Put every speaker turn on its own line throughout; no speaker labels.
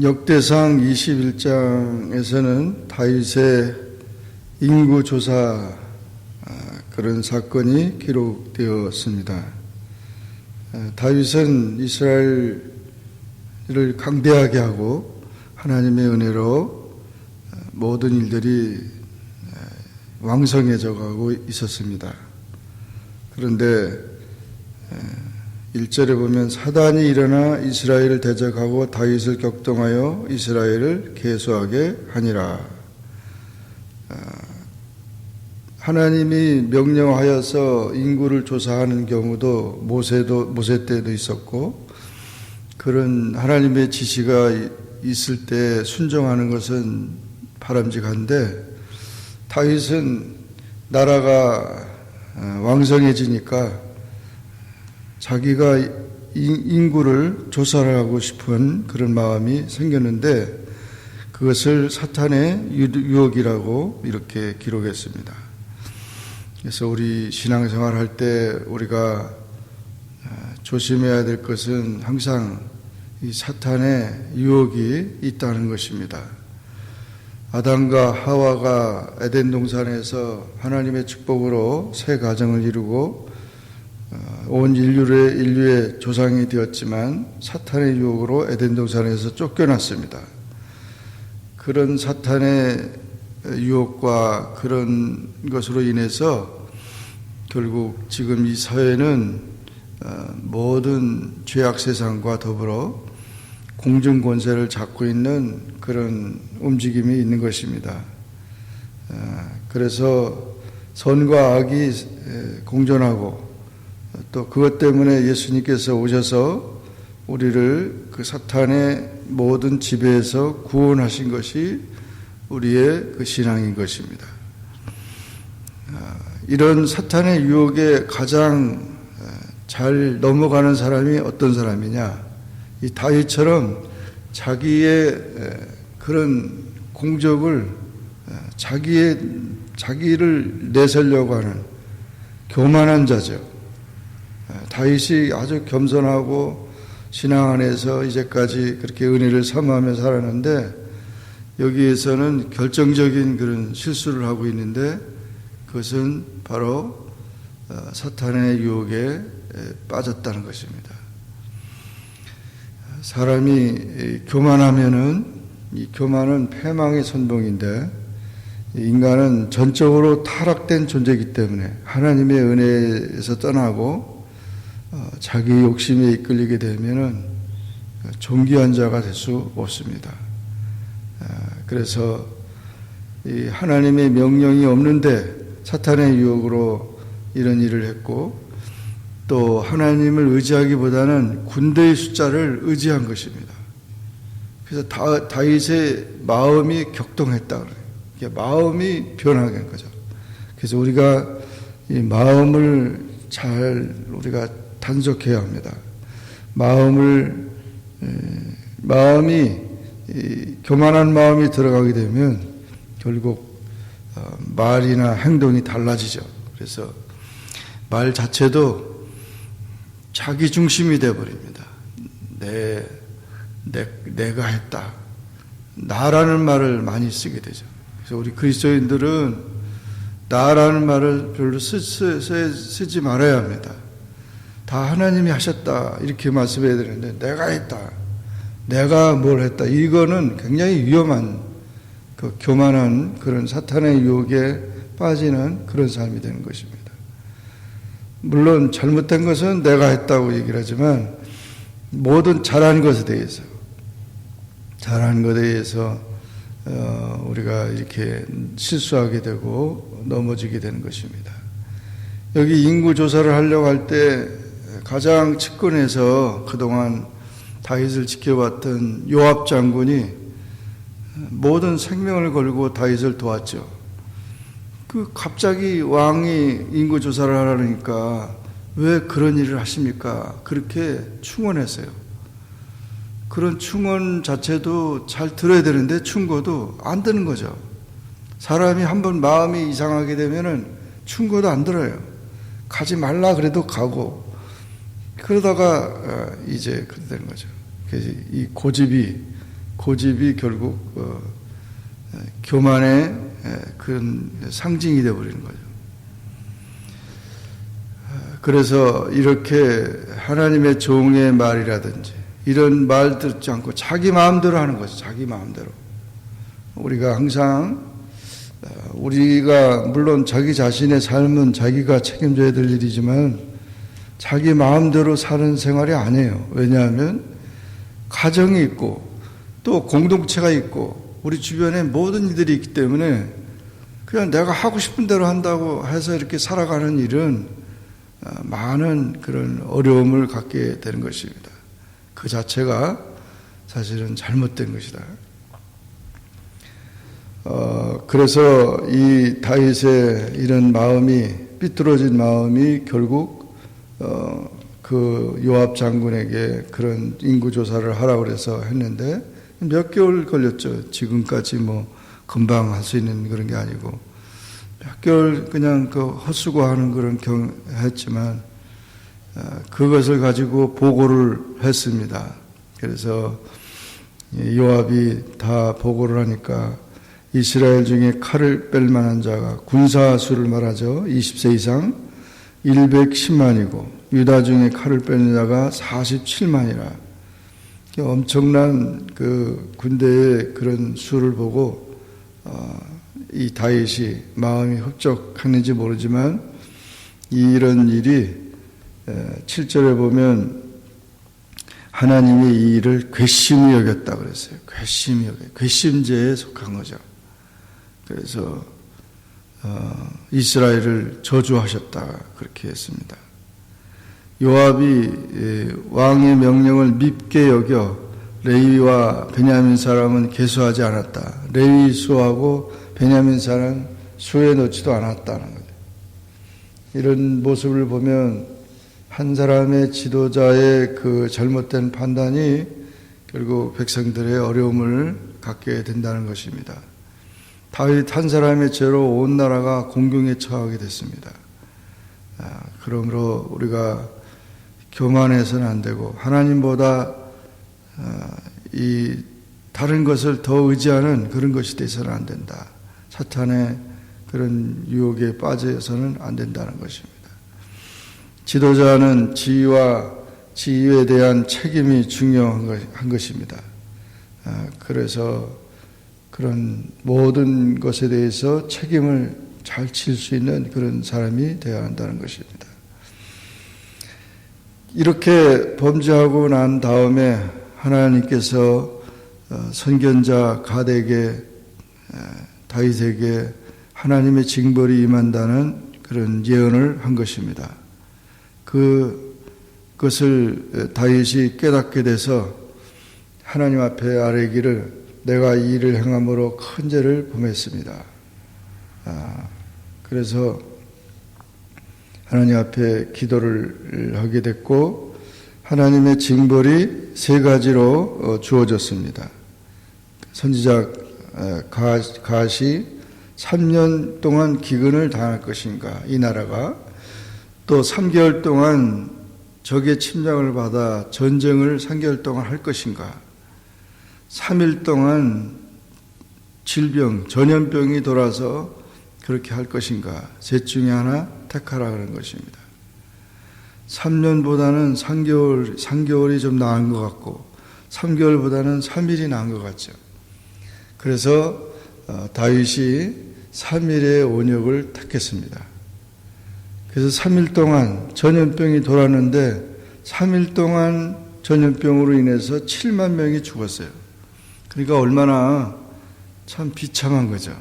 역대상 21장에서는 다윗의 인구 조사 아, 그런 사건이 기록되었습니다. 아, 다윗은 이스라엘을 강대하게 하고 하나님의 은혜로 아, 모든 일들이 왕성해져 가고 있었습니다. 그런데 1절에 보면 사단이 일어나 이스라엘을 대적하고 다윗을 격동하여 이스라엘을 계수하게 하니라. 아, 하나님이 명령하여서 인구를 조사하는 경우도 모세도 모세 때도 있었고 그런 하나님의 지시가 있을 때 순종하는 것은 바람직한데 다윗은 나라가 아, 왕성해지니까 자기가 인구를 조사를 하고 싶은 그런 마음이 생겼는데 그것을 사탄의 유혹이라고 이렇게 기록했습니다. 그래서 우리 신앙생활 할 때 우리가 아, 조심해야 될 것은 항상 이 사탄의 유혹이 있다는 것입니다. 아담과 하와가 에덴 동산에서 하나님의 축복으로 새 가정을 이루고 어, 온 인류의 인류의 조상이 되었지만 사탄의 유혹으로 에덴 동산에서 쫓겨났습니다. 그런 사탄의 유혹과 그런 것으로 인해서 결국 지금 이 사회는 어, 모든 죄악 세상과 더불어 공중 권세를 잡고 있는 그런 움직임이 있는 것입니다. 어, 그래서 선과 악이 공존하고 또 그것 때문에 예수님께서 오셔서 우리를 그 사탄의 모든 지배에서 구원하신 것이 우리의 그 신앙인 것입니다. 아, 이런 사탄의 유혹에 가장 아, 잘 넘어가는 사람이 어떤 사람이냐? 이 다윗처럼 자기의 그런 공적을 아, 자기의 자기를 내세려고 하는 교만한 자죠. 다윗이 아주 겸손하고 신앙 안에서 이제까지 그렇게 은혜를 사모하며 살았는데 여기에서는 결정적인 그런 실수를 하고 있는데 그것은 바로 어, 사탄의 유혹에 빠졌다는 것입니다. 사람이 교만하면은 이 교만은 패망의 선봉인데 인간은 전적으로 타락된 존재이기 때문에 하나님의 은혜에서 떠나고 어, 자기 욕심에 이끌리게 되면은 존귀한 자가 될 수 없습니다. 아, 그래서 이 하나님의 명령이 없는데 사탄의 유혹으로 이런 일을 했고 또 하나님을 의지하기보다는 군대의 숫자를 의지한 것입니다. 그래서 다, 다윗의 마음이 격동했다 그래요. 마음이 변하게 한 거죠. 그래서 우리가 이 마음을 잘 우리가 단속해야 합니다. 마음을 마음이 교만한 마음이 들어가게 되면 결국 어, 말이나 행동이 달라지죠. 그래서 말 자체도 자기 중심이 되어 버립니다. 내, 내 내가 했다. 나라는 말을 많이 쓰게 되죠. 그래서 우리 그리스도인들은 나라는 말을 별로 쓰, 쓰, 쓰지 말아야 합니다. 다 하나님이 하셨다 이렇게 말씀해야 되는데 내가 했다 내가 뭘 했다 이거는 굉장히 위험한 그 교만한 그런 사탄의 유혹에 빠지는 그런 삶이 되는 것입니다. 물론 잘못된 것은 내가 했다고 얘기를 하지만 모든 잘한 것에 대해서 잘한 것에 대해서 어, 우리가 이렇게 실수하게 되고 넘어지게 되는 것입니다. 여기 인구 조사를 하려고 할 때 가장 측근에서 그동안 다윗을 지켜봤던 요압 장군이 모든 생명을 걸고 다윗을 도왔죠. 그 갑자기 왕이 인구 조사를 하라니까 왜 그런 일을 하십니까? 그렇게 충원했어요. 그런 충원 자체도 잘 들어야 되는데 충고도 안 드는 거죠. 사람이 한번 마음이 이상하게 되면은 충고도 안 들어요. 가지 말라 그래도 가고 그러다가 어, 이제 그렇게 되는 거죠. 이 고집이 고집이 결국 어, 에, 교만의 에, 그런 상징이 되어버리는 거죠. 아, 그래서 이렇게 하나님의 종의 말이라든지 이런 말 듣지 않고 자기 마음대로 하는 거죠. 자기 마음대로. 우리가 항상 어, 우리가 물론 자기 자신의 삶은 자기가 책임져야 될 일이지만 자기 마음대로 사는 생활이 아니에요. 왜냐하면 가정이 있고 또 공동체가 있고 우리 주변에 모든 일들이 있기 때문에 그냥 내가 하고 싶은 대로 한다고 해서 이렇게 살아가는 일은 어, 많은 그런 어려움을 갖게 되는 것입니다. 그 자체가 사실은 잘못된 것이다. 어, 그래서 이 다윗의 이런 마음이 삐뚤어진 마음이 결국 어, 그 요압 장군에게 그런 인구 조사를 하라고 그래서 했는데 몇 개월 걸렸죠. 지금까지 뭐 금방 할 수 있는 그런 게 아니고 몇 개월 그냥 그 헛수고하는 그런 경 했지만 어, 그것을 가지고 보고를 했습니다. 그래서 이 요압이 다 보고를 하니까 이스라엘 중에 칼을 뺄 만한 자가 군사 수를 말하죠. 20세 이상 110만이고 유다 중에 칼을 빼는 자가 47만이라 엄청난 그 군대의 그런 수를 보고 어, 이 다윗이 마음이 흡족했는지 모르지만 이런 일이 7절에 보면 하나님이 이 일을 괘씸히 여겼다 그랬어요. 괘씸히 여겨. 괘씸죄에 속한 거죠. 그래서 어, 이스라엘을 저주하셨다 그렇게 했습니다. 요압이 왕의 명령을 밉게 여겨 레위와 베냐민 사람은 계수하지 않았다. 레위 수하고 베냐민 사람 수에 넣지도 않았다는 거죠. 이런 모습을 보면 한 사람의 지도자의 그 잘못된 판단이 결국 백성들의 어려움을 갖게 된다는 것입니다. 다윗 한 사람의 죄로 온 나라가 공경에 처하게 됐습니다. 아, 그러므로 우리가 교만해서는 안 되고 하나님보다 아, 이 다른 것을 더 의지하는 그런 것이 돼서는 안 된다. 사탄의 그런 유혹에 빠져서는 안 된다는 것입니다. 지도자는 지위와 지위에 대한 책임이 중요한 것입니다. 아, 그래서 그런 모든 것에 대해서 책임을 잘질수 있는 그런 사람이 되어야 한다는 것입니다. 이렇게 범죄하고 난 다음에 하나님께서 어, 선견자 가데게 다윗에게 하나님의 징벌이 임한다는 그런 예언을 한 것입니다. 그 것을 다윗이 깨닫게 돼서 하나님 앞에 아뢰기를 내가 이 일을 행함으로 큰 죄를 범했습니다. 아, 그래서 하나님 앞에 기도를 하게 됐고 하나님의 징벌이 세 가지로 어, 주어졌습니다. 선지자 가시 3년 동안 기근을 당할 것인가 이 나라가 또 3개월 동안 적의 침략을 받아 전쟁을 3개월 동안 할 것인가 3일 동안 질병, 전염병이 돌아서 그렇게 할 것인가? 셋 중에 하나 택하라 그런 것입니다. 3년보다는 3개월, 3개월이 좀 나은 것 같고, 3개월보다는 3일이 나은 것 같죠. 그래서 어, 다윗이 3일의 온역을 택했습니다. 그래서 3일 동안 전염병이 돌았는데, 3일 동안 전염병으로 인해서 7만 명이 죽었어요. 그러니까 얼마나 참 비참한 거죠.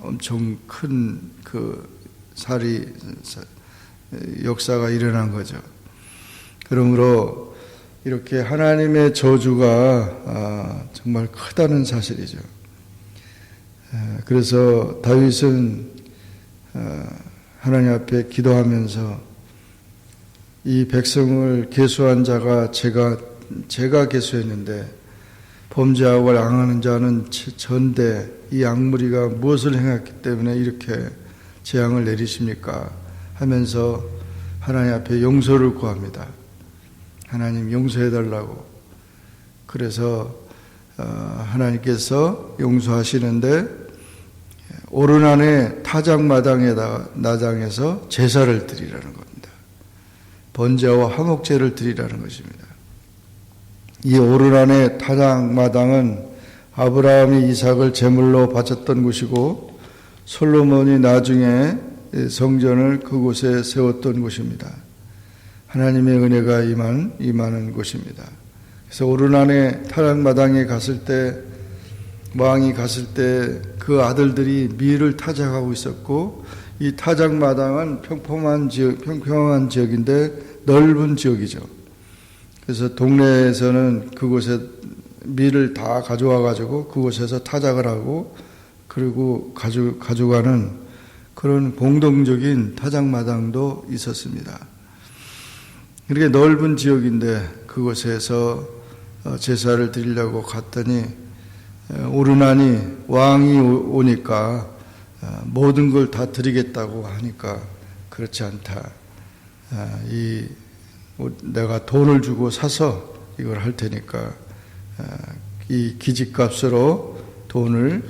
엄청 큰 그 살이 역사가 일어난 거죠. 그러므로 이렇게 하나님의 저주가 아, 정말 크다는 사실이죠. 그래서 다윗은 아, 하나님 앞에 기도하면서 이 백성을 계수한 자가 제가 제가 계수했는데 범죄하고 양하는 자는 전대 이 악무리가 무엇을 행했기 때문에 이렇게 재앙을 내리십니까? 하면서 하나님 앞에 용서를 구합니다. 하나님 용서해 달라고. 그래서 어, 하나님께서 용서하시는데 오르난의 타작 마당에다 나장에서 제사를 드리라는 겁니다. 번제와 화목제를 드리라는 것입니다. 이 오르난의 타작마당은 아브라함이 이삭을 제물로 바쳤던 곳이고 솔로몬이 나중에 성전을 그곳에 세웠던 곳입니다. 하나님의 은혜가 임한, 임하는 곳입니다. 그래서 오르난의 타락 마당에 갔을 때, 왕이 갔을 때 그 아들들이 밀을 타작하고 있었고, 이 타작 마당은 평평한 지역, 평평한 지역인데 넓은 지역이죠. 그래서 동네에서는 그곳에 밀을 다 가져와 가지고 그곳에서 타작을 하고 그리고 가져, 가져가는 그런 공동적인 타작마당도 있었습니다. 이렇게 넓은 지역인데 그곳에서 어, 제사를 드리려고 갔더니 오르나니 왕이 오니까 어, 모든 걸 다 드리겠다고 하니까 그렇지 않다. 아, 이 내가 돈을 주고 사서 이걸 할 테니까 아, 이 기집값으로 돈을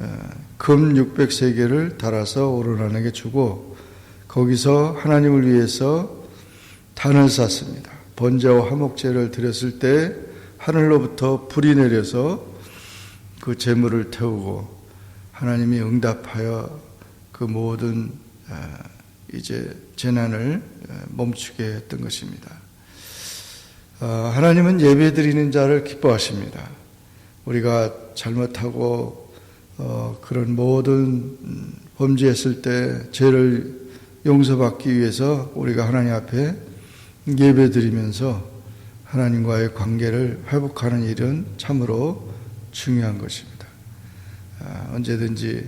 어, 금 600세계를 달아서 오르나에게 주고 거기서 하나님을 위해서 단을 쌌습니다. 번제와 화목제를 드렸을 때 하늘로부터 불이 내려서 그 재물을 태우고 하나님이 응답하여 그 모든 아, 이제 재난을 아, 멈추게 했던 것입니다. 아, 하나님은 예배 드리는 자를 기뻐하십니다. 우리가 잘못하고 어, 그런 모든 범죄했을 때 죄를 용서받기 위해서 우리가 하나님 앞에 예배 드리면서 하나님과의 관계를 회복하는 일은 참으로 중요한 것입니다. 아, 언제든지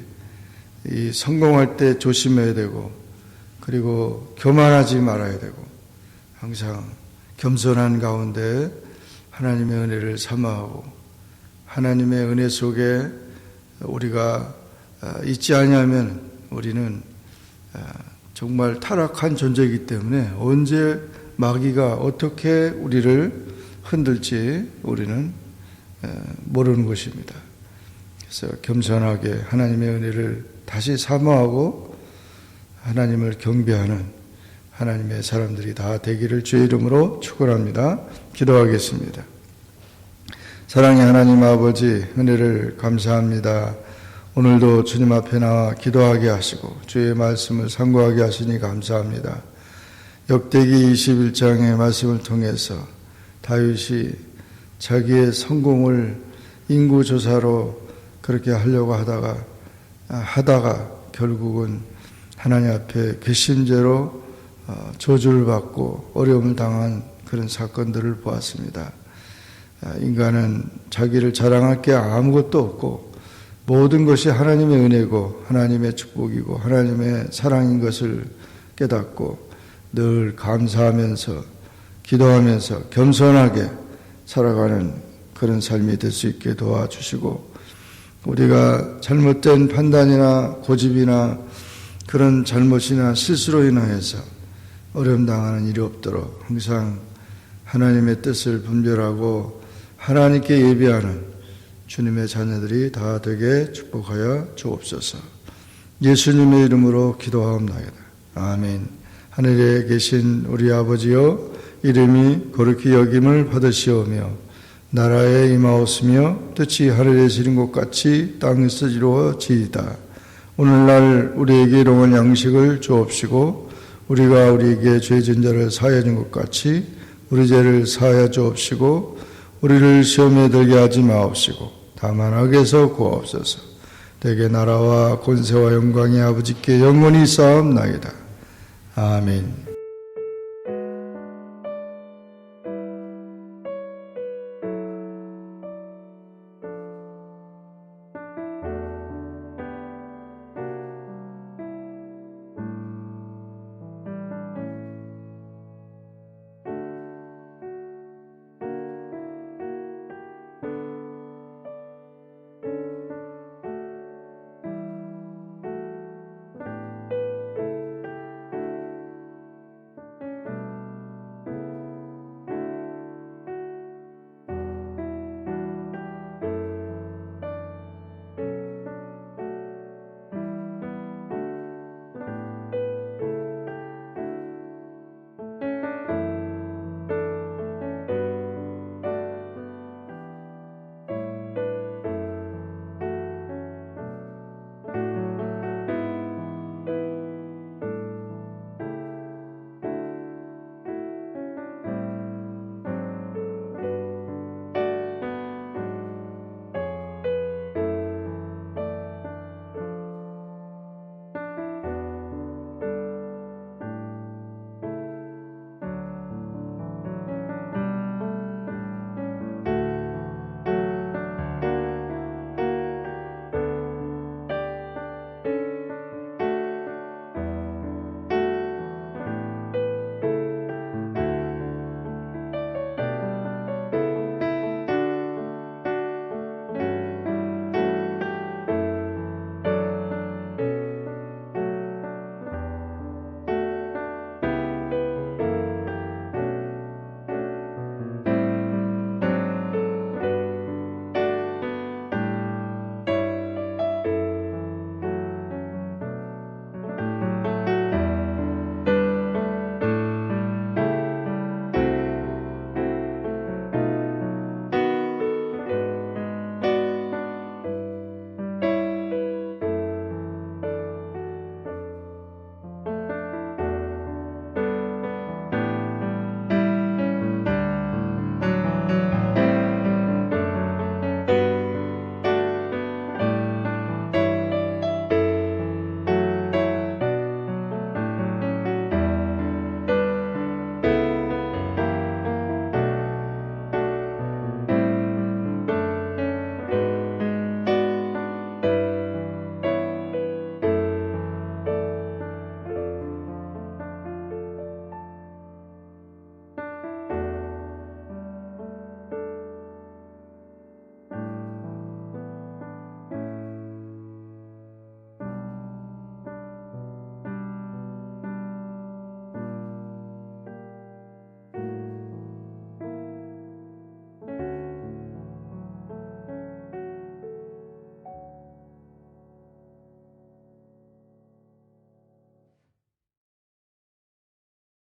이 성공할 때 조심해야 되고 그리고 교만하지 말아야 되고 항상 겸손한 가운데 하나님의 은혜를 삼아하고 하나님의 은혜 속에 우리가 아, 있지 아니하면 우리는 아, 정말 타락한 존재이기 때문에 언제 마귀가 어떻게 우리를 흔들지 우리는 모르는 것입니다. 그래서 겸손하게 하나님의 은혜를 다시 사모하고 하나님을 경배하는 하나님의 사람들이 다 되기를 주의 이름으로 축원합니다. 기도하겠습니다. 사랑의 하나님 아버지 은혜를 감사합니다. 오늘도 주님 앞에 나와 기도하게 하시고 주의 말씀을 상고하게 하시니 감사합니다. 역대기 21장의 말씀을 통해서 다윗이 자기의 성공을 인구 조사로 그렇게 하려고 하다가 하다가 결국은 하나님 앞에 괘씸죄로 어, 저주를 받고 어려움을 당한 그런 사건들을 보았습니다. 아, 인간은 자기를 자랑할 게 아무것도 없고 모든 것이 하나님의 은혜고 하나님의 축복이고 하나님의 사랑인 것을 깨닫고 늘 감사하면서 기도하면서 겸손하게 살아가는 그런 삶이 될 수 있게 도와주시고 우리가 잘못된 판단이나 고집이나 그런 잘못이나 실수로 인하여서 어려움 당하는 일이 없도록 항상 하나님의 뜻을 분별하고 하나님께 예비하는 주님의 자녀들이 다 되게 축복하여 주옵소서. 예수님의 이름으로 기도하옵나이다. 아멘. 하늘에 계신 우리 아버지여 이름이 거룩히 여김을 받으시오며 나라에 임하옵으며 뜻이 하늘에 지린 것 같이 땅에서 이루어지이다. 오늘날 우리에게 일용할 양식을 주옵시고 우리가 우리에게 죄진 자를 사하여 준것 같이 우리 죄를 사하여 주옵시고 우리를 시험에 들게 하지 마옵시고 다만 악에서 구하옵소서 대개 나라와 권세와 영광이 아버지께 영원히 쌓옵나이다. 아멘